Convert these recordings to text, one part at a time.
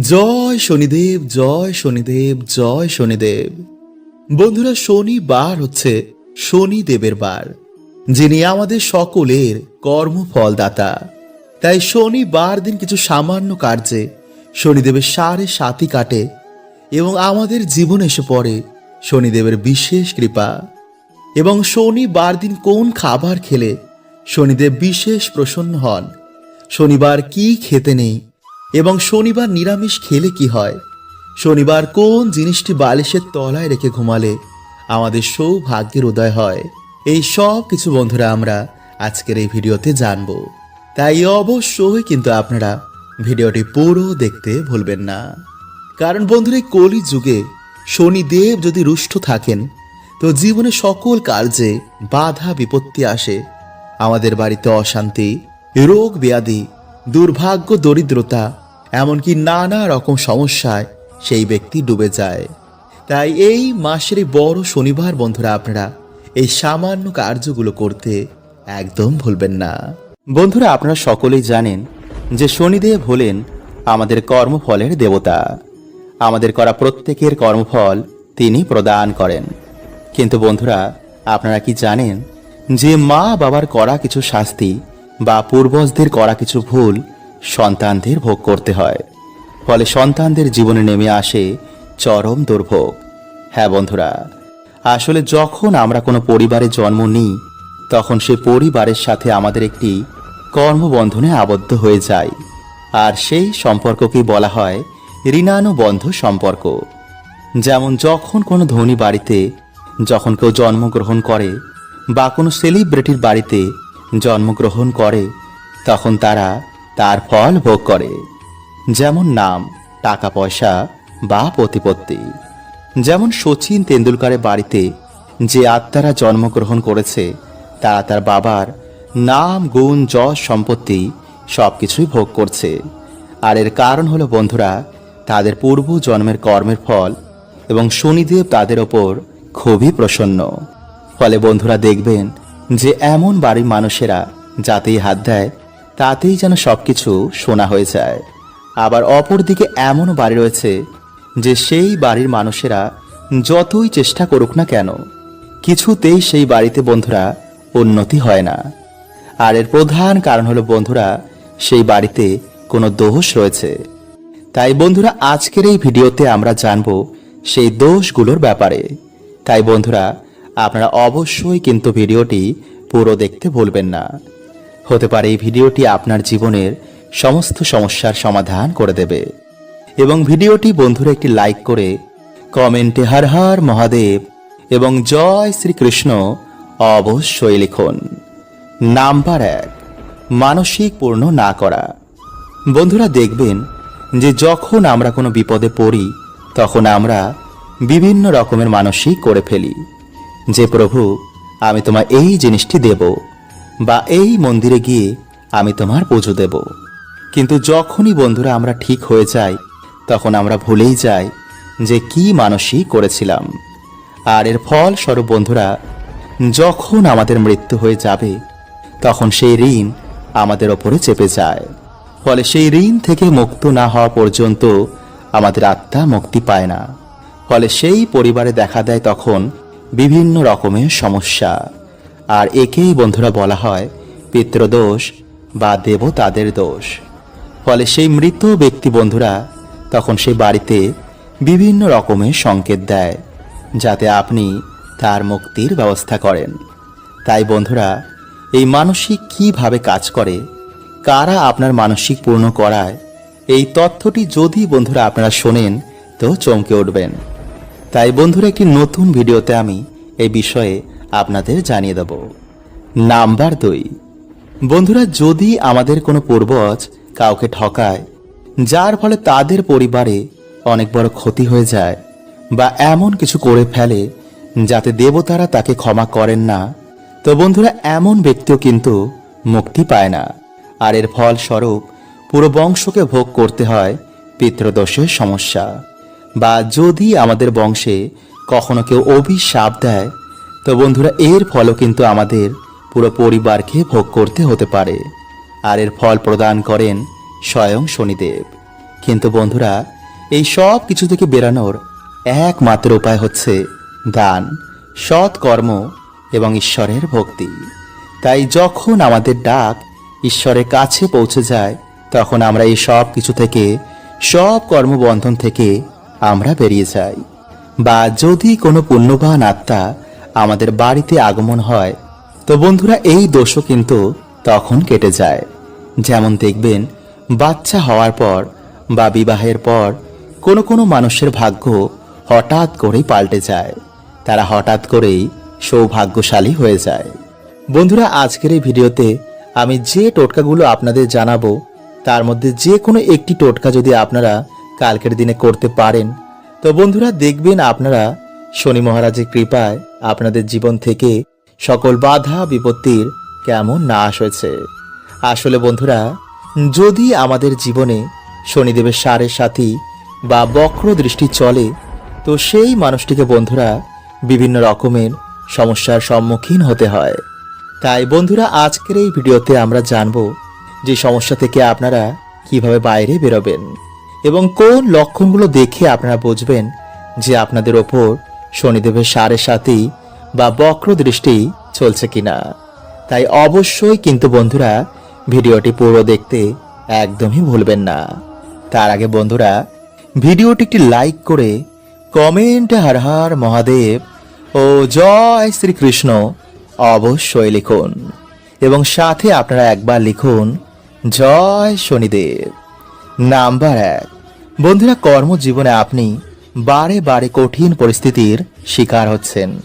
জয় শনিদেব জয় শনিদেব জয় শনিদেব। বন্ধুরা, শনিবার হচ্ছে শনিদেবের বার, যিনি আমাদের সকলের কর্মফলদাতা। তাই শনিবার দিন কিছু সামান্য কার্যে শনিদেবের সাড়ে সাতি কাটে এবং আমাদের জীবন এসে পড়ে শনিদেবের বিশেষ কৃপা। এবং শনিবার দিন কোন খাবার খেলে শনিদেব বিশেষ প্রসন্ন হন? শনিবার কি খেতে নেই? এবং শনিবার নিরামিষ খেলে কি হয়? শনিবার কোন জিনিসটি বালিশের তলায় রেখে ঘুমালে আমাদের সৌভাগ্যের উদয় হয়? এই সব কিছু বন্ধুরা আমরা আজকের এই ভিডিওতে জানব। তাই অবশ্যই কিন্তু আপনারা ভিডিওটি পুরো দেখতে ভুলবেন না। কারণ বন্ধুরা, এই কলি যুগে শনিদেব যদি রুষ্ট থাকেন, তো জীবনে সকল কার্যে বাধা বিপত্তি আসে, আমাদের বাড়িতে অশান্তি, রোগ ব্যাধি, দুর্ভাগ্য, দরিদ্রতা এমনকি নানা রকম সমস্যায় সেই ব্যক্তি ডুবে যায়। তাই এই মাসের বড় শনিবার বন্ধুরা আপনারা এই সামান্য কার্যগুলো করতে একদম ভুলবেন না। বন্ধুরা, আপনারা সকলেই জানেন যে শনিদেব হলেন আমাদের কর্মফলের দেবতা। আমাদের করা প্রত্যেকের কর্মফল তিনি প্রদান করেন। কিন্তু বন্ধুরা, আপনারা কি জানেন যে মা বাবার করা কিছু শাস্তি বা পূর্বজদের করা কিছু ভুল সন্তানদের ভোগ করতে হয়। ফলে সন্তানদের জীবনে নেমে আসে চরম দুর্ভোগ। হ্যাঁ বন্ধুরা, আসলে যখন আমরা কোনো পরিবারে জন্ম নিই, তখন সে পরিবারের সাথে আমাদের একটি কর্মবন্ধনে আবদ্ধ হয়ে যায়। আর সেই সম্পর্ককেই বলা হয় ঋণানুবন্ধ সম্পর্ক। যেমন যখন কোনো ধনী বাড়িতে যখন কেউ জন্মগ্রহণ করে বা কোনো সেলিব্রিটির বাড়িতে জন্মগ্রহণ করে, তখন তারা তার ফল ভোগ করে, যেমন নাম, টাকা পয়সা বা প্রতিপত্তি। যেমন সচিন তেন্ডুলকারের বাড়িতে যে আত্মারা জন্মগ্রহণ করেছে, তারা তার বাবার নাম, গুণ, যশ, সম্পত্তি সব কিছুই ভোগ করছে। আর এর কারণ হলো বন্ধুরা, তাদের পূর্ব জন্মের কর্মের ফল এবং শনিদেব তাদের ওপর খুবই প্রসন্ন। ফলে বন্ধুরা দেখবেন যে এমন বাড়ির মানুষেরা যাতেই হাত দেয় তাতেই যেন সবকিছু শোনা হয়ে যায়। আবার অপরদিকে এমনও বাড়ি রয়েছে যে সেই বাড়ির মানুষেরা যতই চেষ্টা করুক না কেন, কিছুতেই সেই বাড়িতে বন্ধুরা উন্নতি হয় না। আর এর প্রধান কারণ হলো বন্ধুরা, সেই বাড়িতে কোনো দোষ রয়েছে। তাই বন্ধুরা, আজকের এই ভিডিওতে আমরা জানব সেই দোষগুলোর ব্যাপারে। তাই বন্ধুরা, আপনারা অবশ্যই কিন্তু ভিডিওটি পুরো দেখতে ভুলবেন না। হতে পারে এই ভিডিওটি আপনার জীবনের সমস্ত সমস্যার সমাধান করে দেবে। এবং ভিডিওটি বন্ধুরা একটি লাইক করে কমেন্টে হর হর মহাদেব এবং জয় শ্রীকৃষ্ণ অবশ্যই লিখুন। নাম্বার এক, মানসিক পূর্ণ না করা। বন্ধুরা দেখবেন যে যখন আমরা কোনো বিপদে পড়ি, তখন আমরা বিভিন্ন রকমের মানসিক করে ফেলি। যে প্রভু, আমি তোমার এই জিনিসটি দেব। বা এই মন্দিরে গিয়ে আমি তোমার পুজো দেব। কিন্তু যখনই বন্ধুরা আমরা ঠিক হয়ে যাই, তখন আমরা ভুলেই যাই যে কি মানসিক করেছিলাম। আর এর ফল স্বরূপ বন্ধুরা, যখন আমাদের মৃত্যু হয়ে যাবে, তখন সেই ঋণ আমাদের ওপরে চেপে যায়। ফলে সেই ঋণ থেকে মুক্ত না হওয়া পর্যন্ত আমাদের আত্মা মুক্তি পায় না। ফলে সেই পরিবারে দেখা দেয় তখন বিভিন্ন রকমের সমস্যা। আর একেই বন্ধুরা বলা হয় পিতৃদোষ বা দেবতাদের দোষ। ফলে সেই মৃত ব্যক্তি বন্ধুরা তখন সেই বাড়িতে বিভিন্ন রকমের সংকেত দেয়, যাতে আপনি তার মুক্তির ব্যবস্থা করেন। তাই বন্ধুরা, এই মানসিক কীভাবে কাজ করে, কারা আপনার মানসিক পূর্ণ করায়, এই তথ্যটি যদি বন্ধুরা আপনারা শোনেন, তো চমকে উঠবেন। তাই বন্ধুরা, একটি নতুন ভিডিওতে আমি এই বিষয়ে আপনাদের জানিয়ে দেব। নাম্বার দুই। বন্ধুরা, যদি আমাদের কোনো পূর্বজ কাউকে ঠকায়, যার ফলে তাদের পরিবারে অনেক বড় ক্ষতি হয়ে যায় বা এমন কিছু করে ফেলে যাতে দেবতারা তাকে ক্ষমা করেন না, তো বন্ধুরা, এমন ব্যক্তিও কিন্তু মুক্তি পায় না। আর এর ফলস্বরূপ পুরো বংশকে ভোগ করতে হয় পিতৃদোষের সমস্যা। বা যদি আমাদের বংশে কখনো কেউ অভিশাপ দেয় তো বন্ধুরা, এর ফলও কিন্তু আমাদের পুরো পরিবারকে ভোগ করতে হতে পারে। আর এর ফল প্রদান করেন স্বয়ং শনিদেব। কিন্তু বন্ধুরা, এই সব কিছু থেকে বেরানোর একমাত্র উপায় হচ্ছে দান সৎ কর্ম এবং ঈশ্বরের ভক্তি। তাই যখন আমাদের ডাক ঈশ্বরের কাছে পৌঁছে যায়, তখন আমরা এই সব কিছু থেকে, সব কর্মবন্ধন থেকে আমরা বেরিয়ে যাই। বা যদি কোনো পুণ্যবান আত্মা আমাদের বাড়িতে আগমন হয়। তো বন্ধুরা, এই দোষও কিন্তু তখন কেটে যায়। যেমন দেখবেন, বাচ্চা হওয়ার পর বা বিবাহের পর কোনো কোনো মানুষের ভাগ্য হঠাৎ করেই পাল্টে যায়। তারা হঠাৎ করেই সৌভাগ্যশালী হয়ে যায়। বন্ধুরা, আজকের এই ভিডিওতে আমি যে টোটকাগুলো আপনাদের জানাব, তার মধ্যে যে কোনো একটি টোটকা যদি আপনারা কালকের দিনে করতে পারেন, তো বন্ধুরা, দেখবেন আপনারা শনি মহারাজের কৃপায় আপনাদের জীবন থেকে সকল বাধা, বিপত্তির কেমন নাশ হয়েছে। আসলে বন্ধুরা, যদি আমাদের জীবনে শনিদেবের সারের সাথী বা বক্র দৃষ্টি চলে, তো সেই মানুষটিকে বন্ধুরা বিভিন্ন রকমের সমস্যার সম্মুখীন হতে হয়। তাই বন্ধুরা, আজকের এই ভিডিওতে আমরা জানব যে সমস্যা থেকে আপনারা কীভাবে বাইরে বেরোবেন এবং কোন লক্ষণগুলো দেখে আপনারা বুঝবেন যে আপনাদের ওপর শনিদেবের সাড়ে সাথেই বা বক্র দৃষ্টি চলছে কিনা। তাই অবশ্যই কিন্তু বন্ধুরা ভিডিওটি পুরো দেখতে একদমই ভুলবেন না। তার আগে বন্ধুরা, ভিডিওটি একটি লাইক করে কমেন্টে হর হর মহাদেব ও জয় শ্রীকৃষ্ণ অবশ্যই লিখুন এবং সাথে আপনারা একবার লিখুন জয় শনিদেব। নাম্বার এক, বন্ধুরা কর্মজীবনে আপনি বারে বারে কঠিন পরিস্থিতির শিকার হচ্ছেন।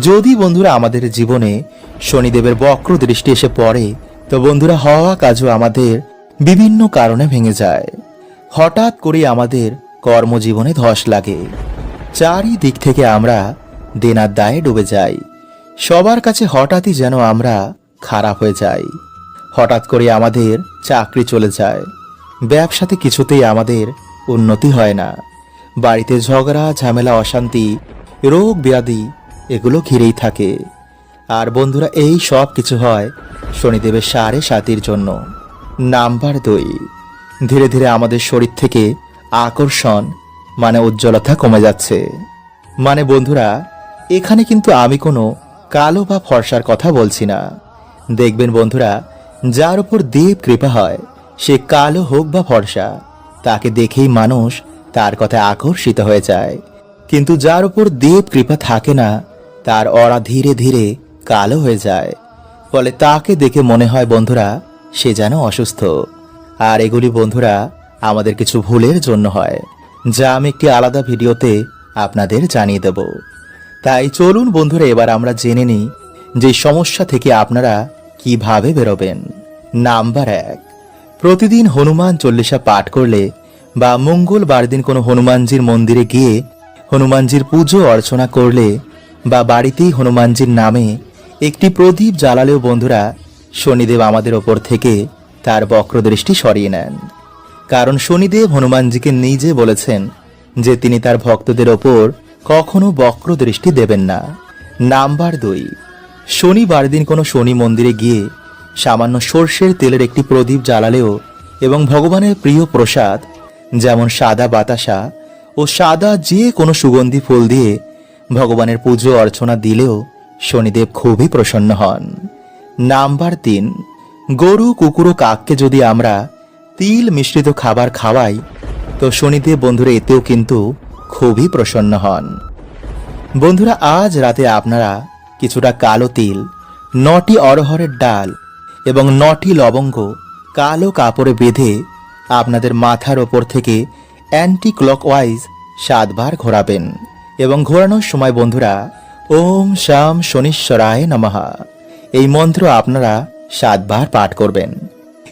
যদি বন্ধুরা আমাদের জীবনে শনিদেবের বক্র দৃষ্টি এসে পড়ে, তো বন্ধুরা হওয়া কাজও আমাদের বিভিন্ন কারণে ভেঙে যায়। হঠাৎ করে আমাদের কর্মজীবনে ধস লাগে। চারিদিক থেকে আমরা দেনার দায়ে ডুবে যাই। সবার কাছে হঠাৎই যেন আমরা খারাপ হয়ে যাই। হঠাৎ করে আমাদের চাকরি চলে যায়। ব্যবসাতে কিছুতেই আমাদের উন্নতি হয় না। বাড়িতে ঝগড়া, ঝামেলা, অশান্তি, রোগ, ব্যাধি, এগুলো ঘিরেই থাকে। আর বন্ধুরা, এই সব কিছু হয় শনিদেবের সাড়ে সাতির জন্য। নাম্বার দুই। ধীরে ধীরে আমাদের শরীর থেকে আকর্ষণ মানে উজ্জ্বলতা কমে যাচ্ছে। মানে বন্ধুরা, এখানে কিন্তু আমি কোনো কালো বা ফর্সার কথা বলছি না। দেখবেন বন্ধুরা, যার উপর দেব কৃপা হয়, সে কালো হোক বা ফর্সা, তাকে দেখেই মানুষ তার কথা আকর্ষিত হয়ে যায়। কিন্তু যার উপর দেব কৃপা থাকে না, তার অরা ধীরে ধীরে কালো হয়ে যায়। ফলে তাকে দেখে মনে হয়, বন্ধুরা, সে যেন অসুস্থ। আর এগুলি, বন্ধুরা, আমাদের কিছু ভুলের জন্য হয়, যা আমি একটি আলাদা ভিডিওতে আপনাদের জানিয়ে দেব। তাই চলুন, বন্ধুরা, এবার আমরা জেনে নিই যে সমস্যা থেকে আপনারা কীভাবে বেরোবেন। নাম্বার এক, প্রতিদিন হনুমান চল্লিশা পাঠ করলে বা মঙ্গলবার দিন কোনো হনুমানজির মন্দিরে গিয়ে হনুমানজির পুজো অর্চনা করলে বা বাড়িতেই হনুমানজির নামে একটি প্রদীপ জ্বালালেও বন্ধুরা শনিদেব আমাদের ওপর থেকে তার বক্রদৃষ্টি সরিয়ে নেন। কারণ শনিদেব হনুমানজিকে নিজে বলেছেন যে তিনি তার ভক্তদের ওপর কখনো বক্র দৃষ্টি দেবেন না। নাম্বার দুই শনিবার দিন কোনো শনি মন্দিরে গিয়ে সামান্য সর্ষের তেলের একটি প্রদীপ জ্বালালেও এবং ভগবানের প্রিয় প্রসাদ যেমন সাদা বাতাসা ও সাদা যে কোনো সুগন্ধি ফুল দিয়ে ভগবানের পুজো অর্চনা দিলেও শনিদেব খুবই প্রসন্ন হন। নাম্বার তিন, গরু কুকুর ও কাককে যদি আমরা তিল মিশ্রিত খাবার খাওয়াই, তো শনিদেব বন্ধুরা এতেও কিন্তু খুবই প্রসন্ন হন। বন্ধুরা, আজ রাতে আপনারা কিছুটা কালো তিল, নটি অরহরের ডাল এবং নটি লবঙ্গ কালো কাপড়ে বেঁধে আপনাদের মাথার ওপর থেকে অ্যান্টি ক্লকওয়াইজ সাতবার ঘোরাবেন। এবং ঘোরানোর সময় বন্ধুরা, ওম শাম শনিশ্বরায় নমহা এই মন্ত্র আপনারা সাতবার পাঠ করবেন।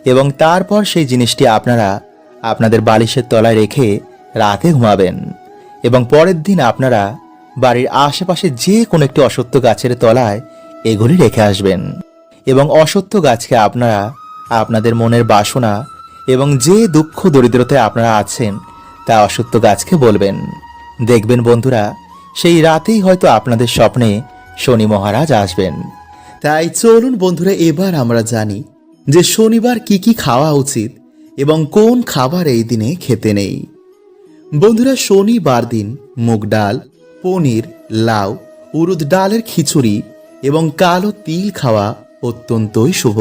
এবং তারপর সেই জিনিসটি আপনারা আপনাদের বালিশের তলায় রেখে রাতে ঘুমাবেন। এবং পরের দিন আপনারা বাড়ির আশেপাশে যে কোনো একটি অসত্য গাছের তলায় এগুলি রেখে আসবেন। এবং অসত্য গাছকে আপনারা আপনাদের মনের বাসনা এবং যে দুঃখ দরিদ্রতায় আপনারা আছেন, তা অসত্য গাছকে বলবেন। দেখবেন বন্ধুরা, সেই রাতেই হয়তো আপনাদের স্বপ্নে শনি মহারাজ আসবেন। তাই চলুন বন্ধুরা, এবার আমরা জানি যে শনিবার কি কি খাওয়া উচিত এবং কোন খাবার এই দিনে খেতে নেই। বন্ধুরা, শনিবার দিন মুগ ডাল, পনির, লাউ, উরুদ ডালের খিচুড়ি এবং কালো তিল খাওয়া অত্যন্তই শুভ।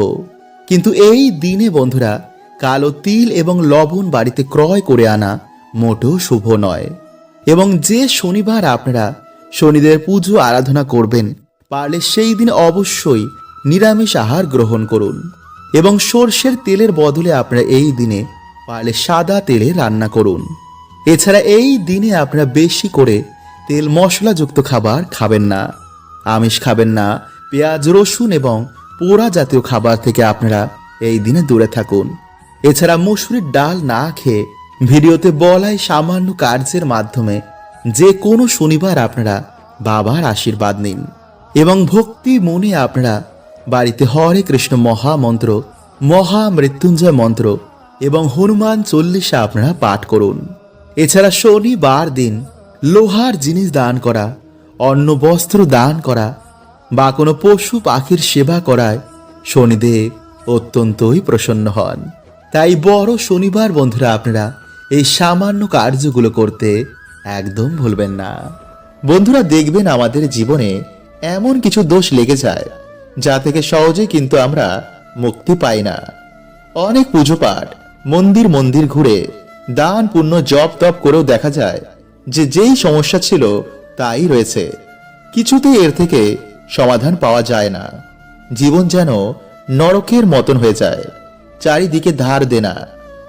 কিন্তু এই দিনে বন্ধুরা কালো তিল এবং লবণ বাড়িতে ক্রয় করে আনা মোটেও শুভ নয়। এবং যে শনিবার আপনারা শনিদের পুজো আরাধনা করবেন, পারলে সেই দিন অবশ্যই নিরামিষ আহার গ্রহণ করুন। এবং সর্ষের তেলের বদলে আপনারা এই দিনে পারলে সাদা তেলে রান্না করুন। এছাড়া এই দিনে আপনারা বেশি করে তেল মশলাযুক্ত খাবার খাবেন না। আমিষ খাবেন না, পেঁয়াজ, রসুন এবং পোড়া জাতীয় খাবার থেকে আপনারা এই দিনে দূরে থাকুন। এছাড়া মসুরির ডাল না খেয়ে ভিডিওতে বলাই সামান্য কার্যের মাধ্যমে যে কোনো শনিবার আপনারা বাবার আশীর্বাদ নিন এবং ভক্তি মনে আপনারা বাড়িতে হরে কৃষ্ণ মহামন্ত্র মহামৃত্যুঞ্জয় মন্ত্র এবং হনুমান চল্লিশা আপনারা পাঠ করুন। এছাড়া শনিবার দিন লোহার জিনিস দান করা, অন্ন বস্ত্র দান করা বা কোনো পশু পাখির সেবা করায় শনিদেব অত্যন্তই প্রসন্ন হন। তাই বড় শনিবার বন্ধুরা আপনারা, এই সামান্য কার্যগুলো করতে একদম ভুলবেন না। বন্ধুরা দেখবেন আমাদের জীবনে এমন কিছু দোষ লেগে যায়, যা থেকে সহজে কিন্তু আমরা মুক্তি পাই না। অনেক পুজো পাঠ, মন্দির মন্দির ঘুরে, দান পুণ্য জপ তপ করেও দেখা যায় যে যেই সমস্যা ছিল তাই রয়েছে। কিছুতেই এর থেকে সমাধান পাওয়া যায় না। জীবন যেন নরকের মতন হয়ে যায়। চারিদিকে ধার দেনা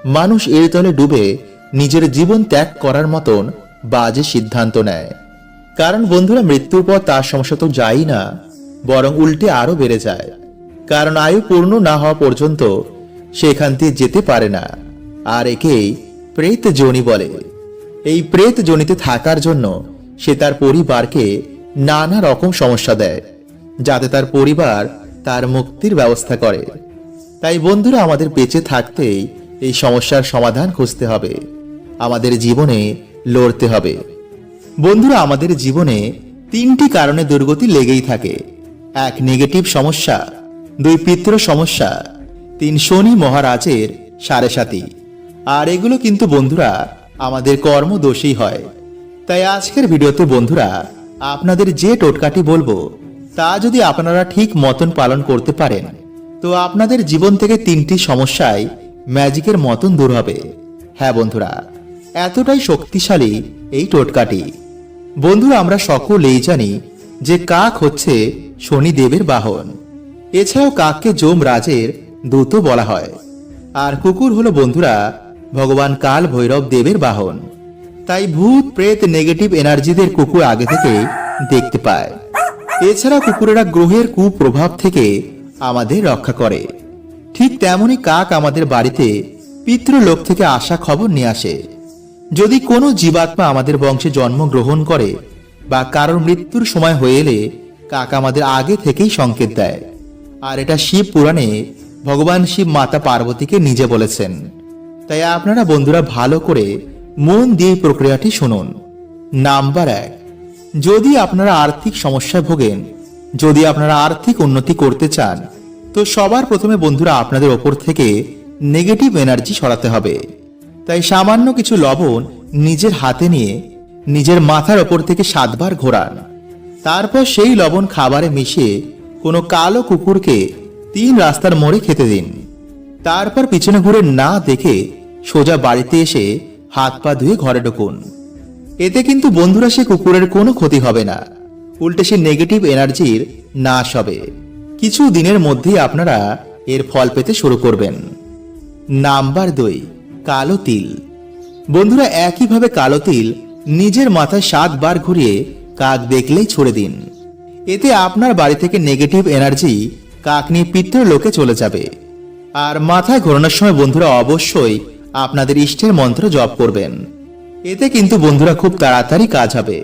মানুষ এর তলে ডুবে নিজের জীবন ত্যাগ করার মতন বাজে সিদ্ধান্ত নেয়। কারণ বন্ধুরা, মৃত্যুর পর তার সমস্যা তো যায়ই না, বরং উল্টে আরও বেড়ে যায়। কারণ আয়ু পূর্ণ না হওয়া পর্যন্ত সেখান দিয়ে যেতে পারে না। আর একেই প্রেত জনি বলে। এই প্রেত জনিতে থাকার জন্য সে তার পরিবারকে নানা রকম সমস্যা দেয়, যাতে তার পরিবার তার মুক্তির ব্যবস্থা করে। তাই বন্ধুরা আমাদের বেঁচে থাকতেই এই সমস্যার সমাধান খুঁজতে হবে। আমাদের জীবনে লড়তে হবে। বন্ধুরা, আমাদের জীবনে তিনটি কারণে দুর্গতি লেগেই থাকে। এক নেগেটিভ সমস্যা। দুই পিতৃ সমস্যা। তিন, শনি মহারাজের সাড়ে সাথী আর এগুলো কিন্তু বন্ধুরা, আমাদের কর্ম দোষী হয়। তাই আজকের ভিডিওতে বন্ধুরা, আপনাদের যে টোটকাটি বলব, তা যদি আপনারা ঠিক মতন পালন করতে পারেন তো আপনাদের জীবন থেকে তিনটি সমস্যায় ম্যাজিকের মতন দূর হবে। হ্যাঁ বন্ধুরা, এতটাই শক্তিশালী এই টোটকাটি। বন্ধুরা, আমরা সকলেই জানি যে কাক হচ্ছে শনিদেবের বাহন। এছাড়াও কাককে যোম রাজের দূত বলা হয়। আর কুকুর হলো বন্ধুরা, ভগবান কাল ভৈরব দেবের বাহন। তাই ভূত, প্রেত, নেগেটিভ এনার্জিদের কুকুর আগে থেকে দেখতে পায়। এছাড়া কুকুরেরা গ্রহের কুপ্রভাব থেকে আমাদের রক্ষা করে। ঠিক তেমনই কাক আমাদের বাড়িতে পিতৃলোক থেকে আসা খবর নিয়ে আসে। যদি কোনো জীবাত্মা আমাদের বংশে জন্মগ্রহণ করে বা কারোর মৃত্যুর সময় হয়ে এলে কাক আমাদের আগে থেকেই সংকেত দেয়। আর এটা শিব পুরাণে ভগবান শিব মাতা পার্বতীকে নিজে বলেছেন। তাই আপনারা বন্ধুরা ভালো করে মন দিয়ে প্রক্রিয়াটি শুনুন। নাম্বার এক, যদি আপনারা আর্থিক সমস্যায় ভোগেন যদি আপনারা আর্থিক উন্নতি করতে চান, তো সবার প্রথমে বন্ধুরা আপনাদের ওপর থেকে নেগেটিভ এনার্জি সরাতে হবে। তাই সামান্য কিছু লবণ নিজের হাতে নিয়ে নিজের মাথার ওপর থেকে সাতবার ঘোরান। তারপর সেই লবণ খাবারে মিশিয়ে কোনো কালো কুকুরকে তিন রাস্তার মোড়ে খেতে দিন। তারপর পিছনে ঘুরে না দেখে সোজা বাড়িতে এসে হাত পা ধুয়ে ঘরে ঢুকুন। এতে কিন্তু বন্ধুরা সে কুকুরের কোনো ক্ষতি হবে না। উল্টে সে নেগেটিভ এনার্জির নাশ হবে। কিছু দিনের মধ্যেই আপনারা এর ফল পেতে শুরু করবেন। নাম্বার দুই, কালো তিল। বন্ধুরা, একইভাবে কালো তিল নিজের মাথায় সাতবার ঘুরিয়ে কাক দেখলেই ছুড়ে দিন। এতে আপনার বাড়ি থেকে নেগেটিভ এনার্জি কাক নিয়ে পিতৃ লোকে চলে যাবে। আর মাথায় ঘোরানোর সময় বন্ধুরা অবশ্যই আপনাদের ইষ্টের মন্ত্র জপ করবেন। এতে কিন্তু বন্ধুরা খুব তাড়াতাড়ি কাজ হবে।